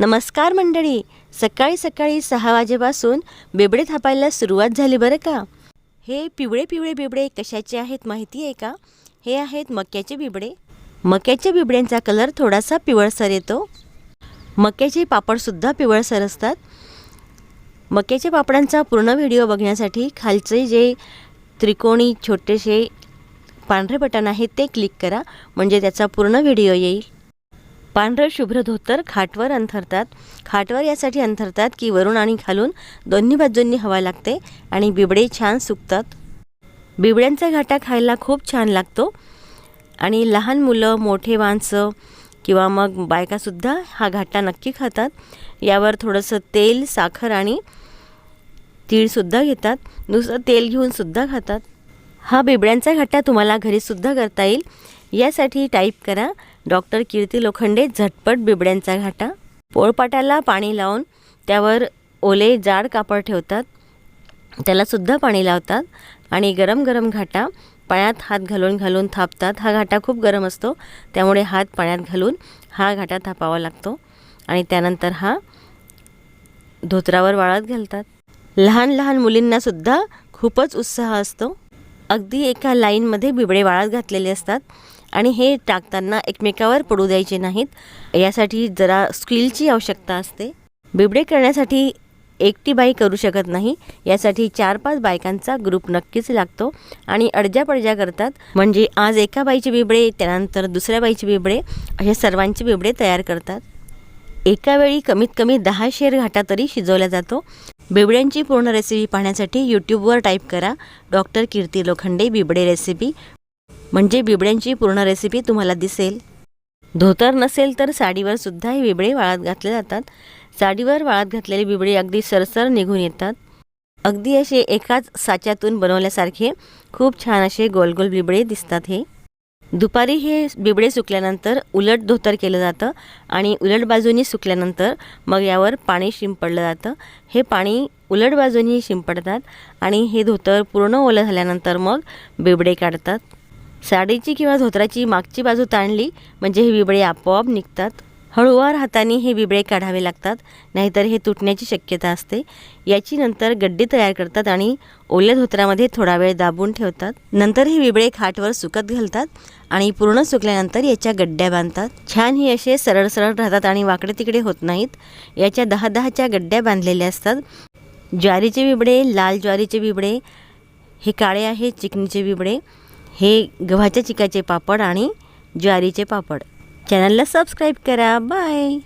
नमस्कार मंडळी. सकाळी सकाळी सहा वाजेपासून बिबडे थापायला सुरुवात झाली बरं का? हे पिवळे पिवळे बिबडे कशाचे आहेत माहिती आहे का? हे आहेत मक्याचे बिबडे. मक्याच्या बिबड्यांचा कलर थोडासा पिवळसर येतो. मक्याचे पापडसुद्धा पिवळसर असतात. मक्याच्या पापडांचा पूर्ण व्हिडिओ बघण्यासाठी खालचे जे त्रिकोणी छोटेसे पांढरे बटन आहे ते क्लिक करा. म्हणजे त्याचा पूर्ण व्हिडिओ येईल. पांढरं शुभ्र धोतर खाटवर अंथरतात. खाटवर यासाठी अंथरतात की वरून आणि खालून दोन्ही बाजूंनी हवा लागते आणि बिबडे छान सुकतात. बिबड्यांचा घाटा खायला खूप छान लागतो. आणि लहान मुलं मोठे माणसं किंवा मग बायकासुद्धा हा घाटा नक्की खातात. यावर थोडंसं तेल साखर आणि तीळसुद्धा घेतात. नुसतं तेल घेऊनसुद्धा खातात. हा बिबड्यांचा घाटा तुम्हाला घरीसुद्धा करता येईल. यासाठी टाईप करा डॉक्टर कीर्ती लोखंडे झटपट बिबड्यांचा घाटा. पोळपाटाला पाणी लावून त्यावर ओले जाड कापड ठेवतात. त्यालासुद्धा पाणी लावतात आणि गरम गरम घाटा पाण्यात हात घालून घालून थापतात. हा घाटा खूप गरम असतो त्यामुळे हात पाण्यात घालून हा घाटा थापावा लागतो आणि त्यानंतर हा धोत्रावर वाळत घालतात. लहान लहान मुलींनासुद्धा खूपच उत्साह असतो. अगदी एका लाईनमध्ये बिबडे वाळत घातलेले असतात. आणि हे टाकताना एकमेकावर पडू द्यायचे नाहीत. यासाठी जरा स्किलची आवश्यकता असते. बिबडे करण्यासाठी एकटी बाई करू शकत नाही. यासाठी चार पाच बायकांचा ग्रुप नक्कीच लागतो. आणि अडज्या करतात. म्हणजे आज एका बाईचे बिबडे त्यानंतर दुसऱ्या बाईचे बिबडे असे सर्वांचे बिबडे तयार करतात. एका वेळी कमीत कमी दहा शेर घाटा तरी शिजवला जातो. बिबड्यांची पूर्ण रेसिपी पाहण्यासाठी यूट्यूबवर टाईप करा. डॉक्टर कीर्ती लोखंडे बिबडे रेसिपी म्हणजे बिबड्यांची पूर्ण रेसिपी तुम्हाला दिसेल. धोतर नसेल तर साडीवर सुद्धा हे बिबडे वाळत घातले जातात. साडीवर वाळत घातलेले बिबडे अगदी सरसर निघून येतात. अगदी असे एकाच साच्यातून बनवल्यासारखे खूप छान असे गोल गोल बिबडे दिसतात हे. दुपारी हे बिबडे सुकल्यानंतर उलट धोतर केलं जातं आणि उलट बाजूनी सुकल्यानंतर मग यावर पाणी शिंपडलं जातं. हे पाणी उलट बाजूनी शिंपडतात आणि हे धोतर पूर्ण ओलं झाल्यानंतर मग बिबडे काढतात. साडीची किंवा धोतराची मागची बाजू ताणली म्हणजे हे बिबळे आपोआप निघतात. हळूवार हाताने हे बिबळे काढावे लागतात नाहीतर हे तुटण्याची शक्यता असते. याची नंतर गड्डी तयार करतात आणि ओल्या धोत्रामध्ये थोडा वेळ दाबून ठेवतात. नंतर हे बिबळे खाटवर सुकत घालतात आणि पूर्ण सुकल्यानंतर याच्या गड्ड्या बांधतात. छान हे असे सरळ सरळ राहतात आणि वाकडे तिकडे होत नाहीत. याच्या दहा दहाच्या गड्ड्या बांधलेल्या असतात. ज्वारीचे बिबडे लाल ज्वारीचे बिबडे हे काळे आहे चिकनीचे बिबडे हे गव्हाच्या चिकाचे पापड आणि ज्वारीचे पापड. चॅनलला सबस्क्राईब करा. बाय